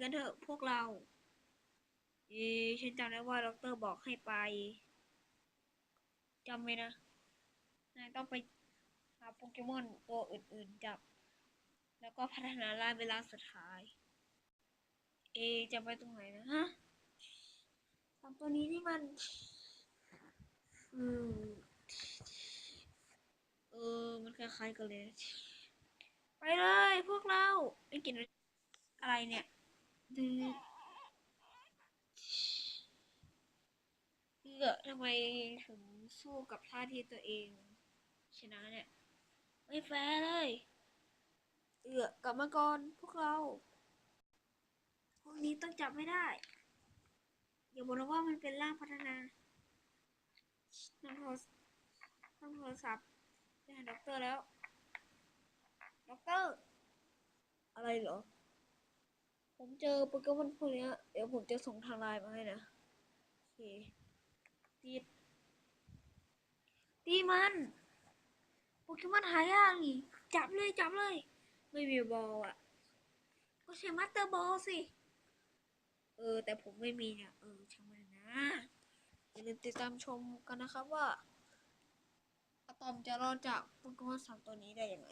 กันเถอะพวกเรา เอ๊ฉันจำได้ว่าด็อกเตอร์บอกให้ไปจำไว้นะนายต้องไปหาโปเกมอนตัวอื่นๆจับ แล้วก็พัฒนาร่าเป็นร่าสุดท้าย เอจะไปตรงไหนนะฮะสามตัวนี้นี่มัน อืม เออ มันคล้ายๆกันเลย ไปเลยพวกเรา ไม่กินอะไรเนี่ย เอือทำไมถึงสู้กับท่าทีตัวเอง ชนะเนี่ย ไม่แฟร์เลยเอือกลับมาก่อนพวกเรา พวกนี้ต้องจับไม่ได้ อย่าบอกนะว่ามันเป็นร่างพัฒนานั่งโทรศนั่งโทรศัพท์ไปหาด็อกเตอร์แล้ว ด็อกเตอร์ อะไรเหรอ ผมเจอโปเกมอนพวกเนี้ยเดี๋ยวผมจะส่งทางไลน์มาให้นะ โอเค ตีดตีมัน โปเกมอนหายากนี่ จับเลยจับเลย ไม่มีบอลอะ ก็ใช้มาสเตอร์บอลสิ เออ แต่ผมไม่มีเนี่ย เออช่างมันนะอย่าลืมติดตามชมกันนะครับว่าอะตอมจะรอดจากโปเกมอนสามตัวนี้ได้ยังไง